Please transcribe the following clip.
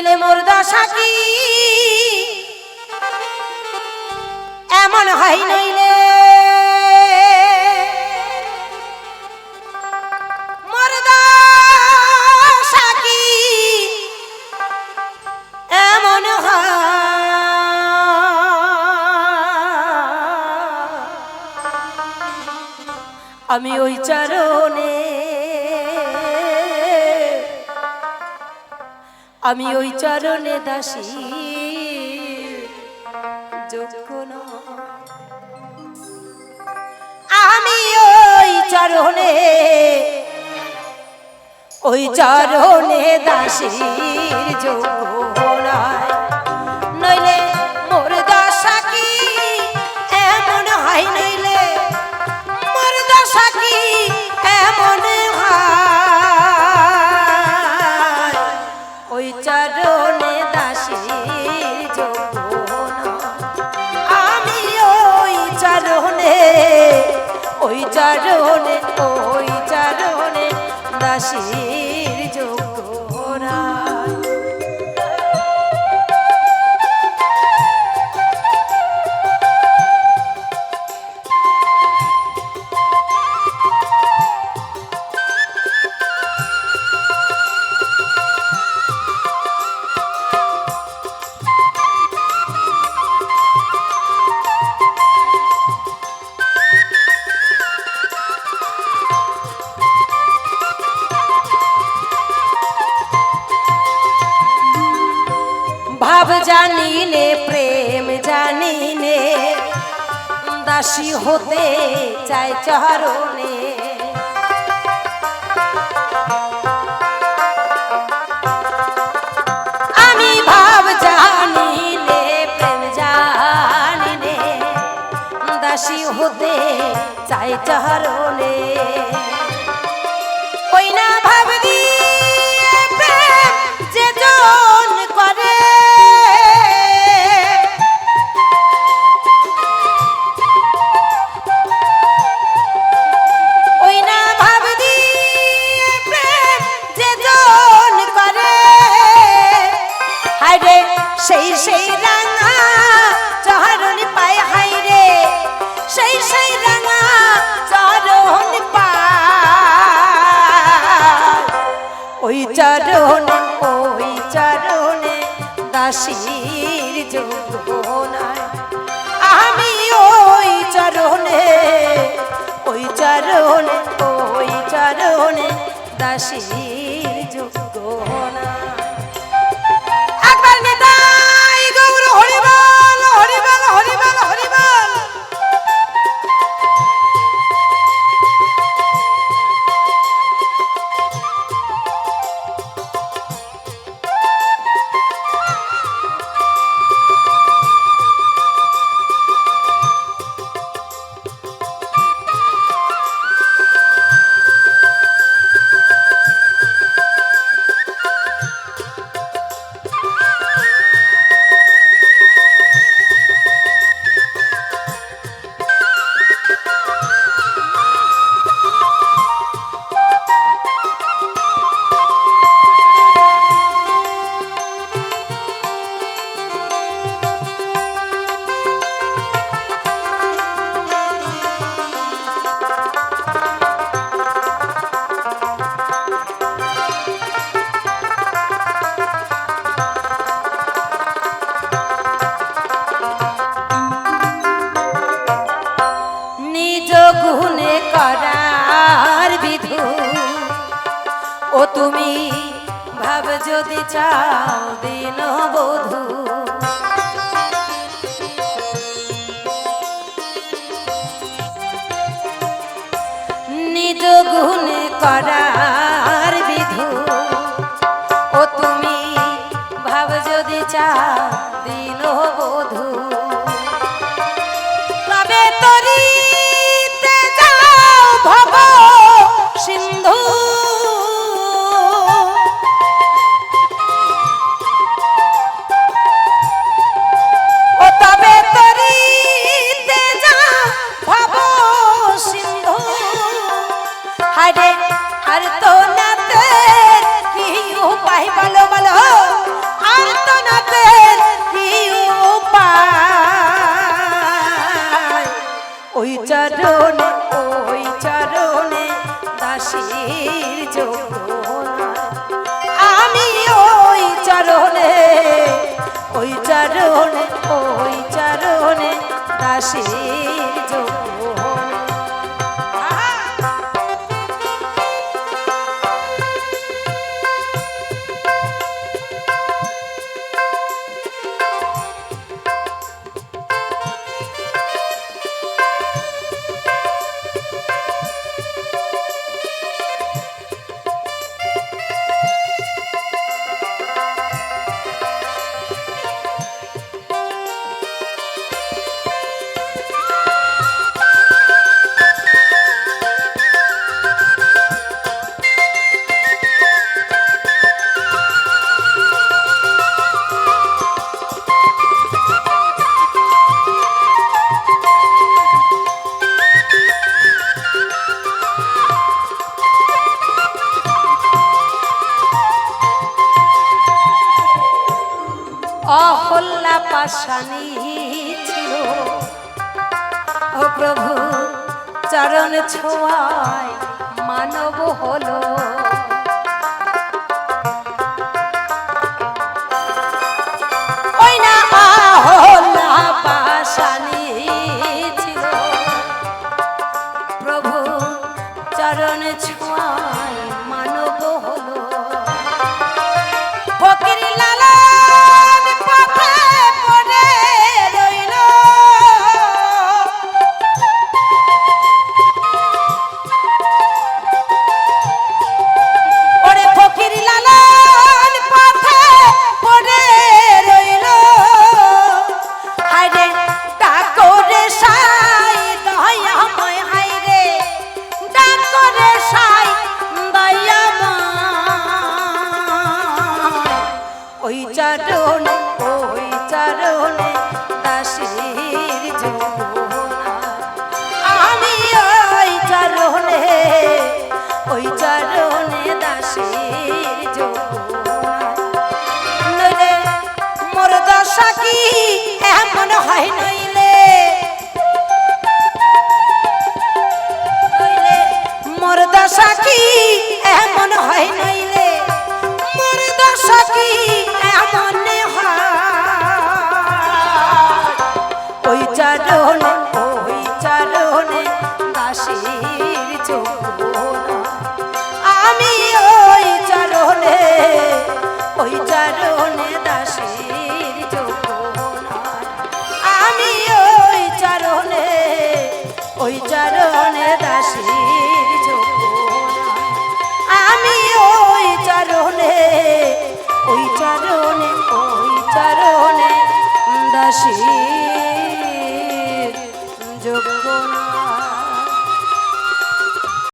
নইলে মোর দশা কি? এমন হয় নইলে। আমি ওই চরণে আমি ওই চরণে দাসী। যোগ্য আমি ওই চরণে ওই চরণে দাসীর যোগ্য চরণে ওই চরণে দাসীর যোগ্য জানিলে দাসী হতে চায় চরণে। চাই চরণে। ওই চরণ ওই চরণে দাসীর আমি ওই চরণে ওই চরণে ওই চরণে দাসীর ও তুমি ভাব যদি চাও দিন বধু। নিজ গুণ করার পাই ভালো ভালো আন্তনাথের কি উপায় ওই চরণে ওই চরণে দাসীর যমুনা। আমি ওই চরণে ওই চরণে ওই চরণে দাসীর ও প্রভু চরণ ছোঁয়ায় মানব হলো। হয় নাই।